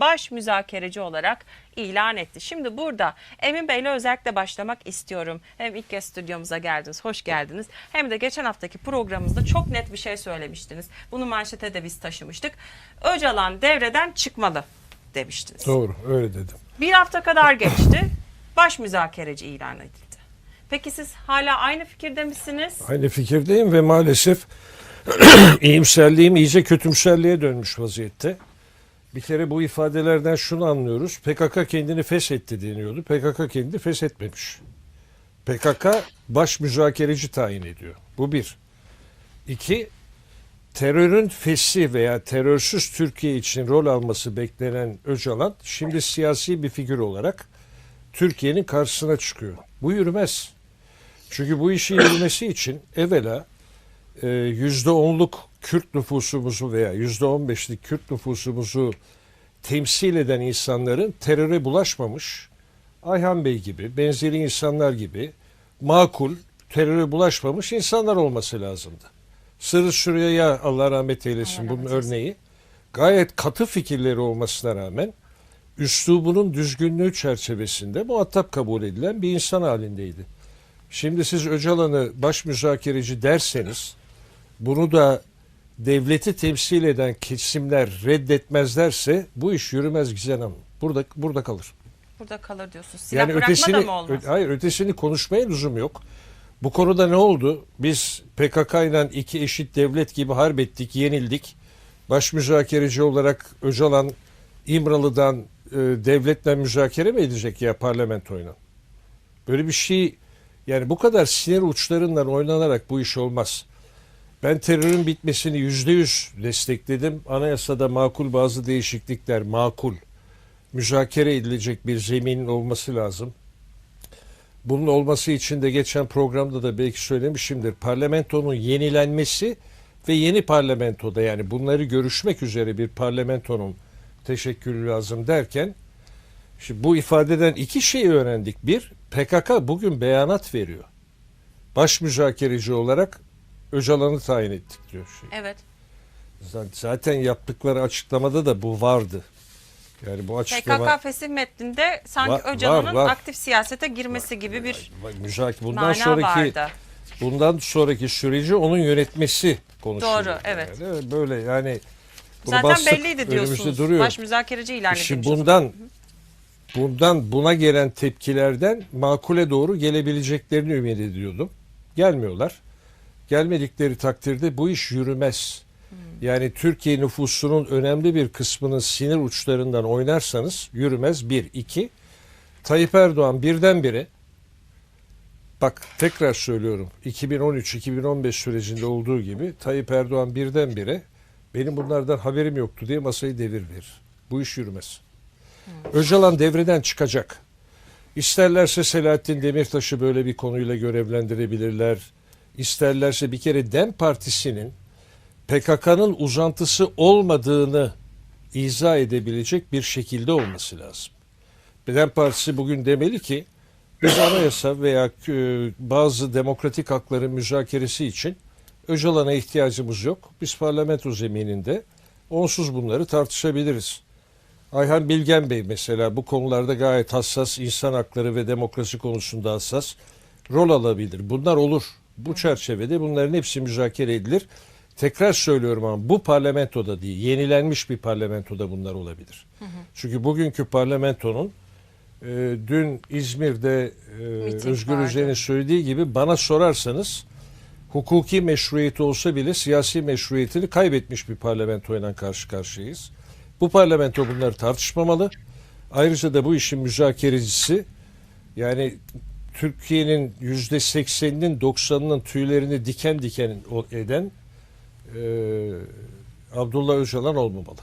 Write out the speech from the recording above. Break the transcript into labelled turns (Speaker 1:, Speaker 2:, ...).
Speaker 1: baş müzakereci olarak ilan etti. Şimdi burada Emin Bey'le özellikle başlamak istiyorum. Hem ilk kez stüdyomuza geldiniz, hoş geldiniz. Hem de geçen haftaki programımızda çok net bir şey söylemiştiniz. Bunu manşete de biz taşımıştık. Öcalan devreden çıkmalı demiştiniz.
Speaker 2: Doğru öyle dedim.
Speaker 1: Bir hafta kadar geçti. Baş müzakereci ilan edildi. Peki siz hala aynı fikirde misiniz?
Speaker 2: Aynı fikirdeyim ve maalesef iyimserliğim iyice kötümserliğe dönmüş vaziyette. Bir kere bu ifadelerden şunu anlıyoruz. PKK kendini feshetti deniyordu. PKK kendini feshetmemiş. PKK baş müzakereci tayin ediyor. Bu bir. İki, terörün fesli veya terörsüz Türkiye için rol alması beklenen Öcalan şimdi siyasi bir figür olarak Türkiye'nin karşısına çıkıyor. Bu yürümez. Çünkü bu işin yürümesi için evvela e, yüzde onluk Kürt nüfusumuzu veya yüzde on beşlik Kürt nüfusumuzu temsil eden insanların teröre bulaşmamış, Ayhan Bey gibi, benzeri insanlar gibi makul, teröre bulaşmamış insanlar olması lazımdı. Sırrı Süreyya Allah rahmet eylesin
Speaker 1: Allah
Speaker 2: bunun
Speaker 1: rahmet eylesin.
Speaker 2: örneği. Gayet katı fikirleri olmasına rağmen üslubunun düzgünlüğü çerçevesinde muhatap kabul edilen bir insan halindeydi. Şimdi siz Öcalan'ı baş müzakereci derseniz bunu da devleti temsil eden kesimler reddetmezlerse bu iş yürümez Gizem Hanım. Burada burada kalır.
Speaker 1: Burada kalır diyorsunuz. Silah bırakma
Speaker 2: ötesini
Speaker 1: da mı olmaz?
Speaker 2: ö- hayır ötesini konuşmaya lüzum yok. Bu konuda ne oldu? Biz PKK ile iki eşit devlet gibi harp ettik, yenildik. Baş müzakereci olarak Öcalan İmralı'dan e, devletle müzakere mi edecek ya parlamentoyla? Böyle bir şey yani bu kadar sinir uçlarından oynanarak bu iş olmaz. Ben terörün bitmesini yüzde yüz destekledim. Anayasada makul bazı değişiklikler makul. Müzakere edilecek bir zeminin olması lazım. Bunun olması için de geçen programda da belki söylemişimdir. Parlamentonun yenilenmesi ve yeni parlamentoda yani bunları görüşmek üzere bir parlamentonun teşekkülü lazım derken şimdi bu ifadeden iki şey öğrendik. Bir, PKK bugün beyanat veriyor. Baş müzakereci olarak Öcalan'ı tayin ettik diyor. Şey.
Speaker 1: Evet.
Speaker 2: Zaten yaptıkları açıklamada da bu vardı. Yani bu açıklama
Speaker 1: PKK fesih metninde sanki
Speaker 2: Var-
Speaker 1: Öcalan'ın
Speaker 2: var, var.
Speaker 1: aktif siyasete girmesi gibi bir
Speaker 2: müzakere bundan
Speaker 1: mana
Speaker 2: sonraki
Speaker 1: vardı.
Speaker 2: bundan sonraki süreci onun yönetmesi konuşuluyor.
Speaker 1: Doğru, evet.
Speaker 2: Yani böyle yani bunu
Speaker 1: Zaten
Speaker 2: bastık,
Speaker 1: belliydi
Speaker 2: önümüzde
Speaker 1: diyorsunuz.
Speaker 2: duruyor.
Speaker 1: Baş müzakereci ilan
Speaker 2: Şimdi
Speaker 1: edilmiş. o zaman.
Speaker 2: bundan bundan buna gelen tepkilerden makule doğru gelebileceklerini ümit ediyordum. Gelmiyorlar. Gelmedikleri takdirde bu iş yürümez.
Speaker 1: Hmm.
Speaker 2: Yani Türkiye nüfusunun önemli bir kısmının sinir uçlarından oynarsanız yürümez. Bir. iki Tayyip Erdoğan birdenbire bak tekrar söylüyorum 2013-2015 sürecinde olduğu gibi Tayyip Erdoğan birdenbire benim bunlardan haberim yoktu diye masayı devir verir. Bu iş yürümez. Öcalan devreden çıkacak. İsterlerse Selahattin Demirtaş'ı böyle bir konuyla görevlendirebilirler. İsterlerse bir kere DEM Partisi'nin PKK'nın uzantısı olmadığını izah edebilecek bir şekilde olması lazım. DEM Partisi bugün demeli ki biz anayasa veya e, bazı demokratik hakların müzakeresi için Öcalan'a ihtiyacımız yok. Biz parlamento zemininde onsuz bunları tartışabiliriz. Ayhan Bilgen Bey mesela bu konularda gayet hassas, insan hakları ve demokrasi konusunda hassas rol alabilir. Bunlar olur. Bu çerçevede bunların hepsi müzakere edilir. Tekrar söylüyorum ama bu parlamentoda değil, yenilenmiş bir parlamentoda bunlar olabilir. Çünkü bugünkü parlamentonun e, dün İzmir'de e,
Speaker 1: Miting
Speaker 2: Özgür. Özel'in söylediği gibi bana sorarsanız hukuki meşruiyeti olsa bile siyasi meşruiyetini kaybetmiş bir parlamentoyla karşı karşıyayız. Bu parlamento bunları tartışmamalı. Ayrıca da bu işin müzakerecisi yani Türkiye'nin yüzde sekseninin doksanının tüylerini diken diken eden e, Abdullah Öcalan olmamalı.